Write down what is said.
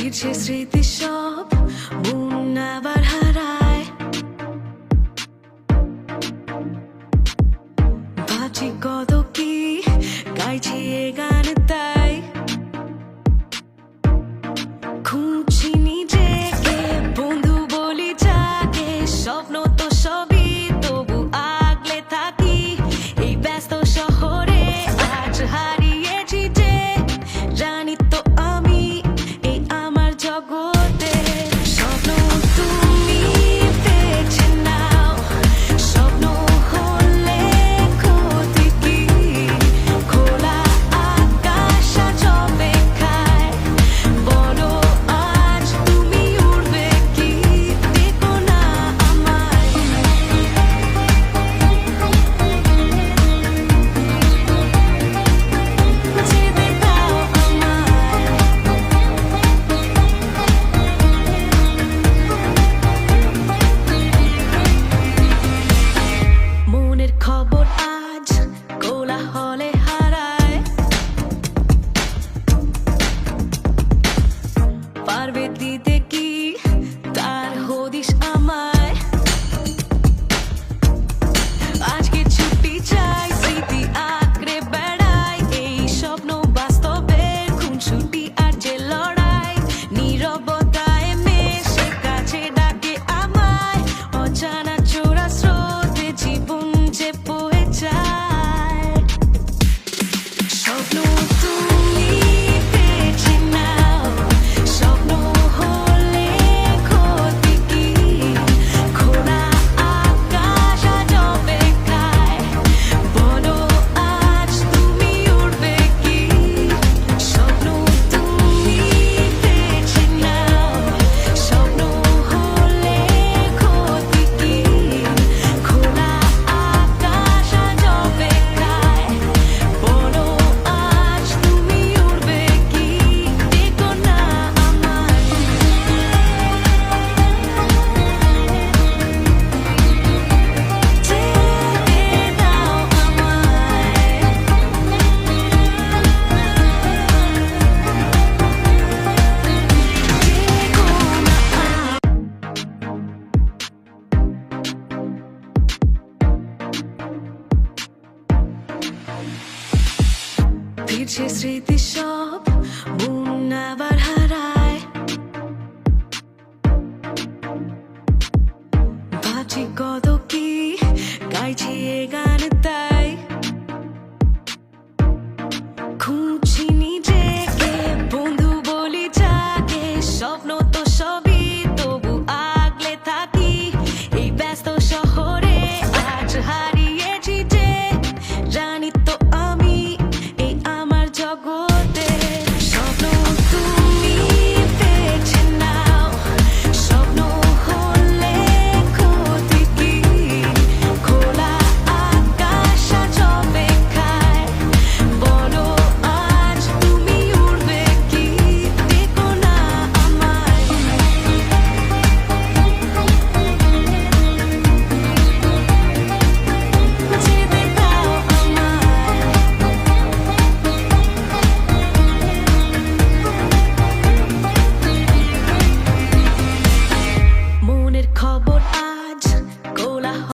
ফিরছে স্মৃতি সব মন আবার হারায়। বাঁচি কত কি গাইছি এ গান তার আছে স্মৃতি সব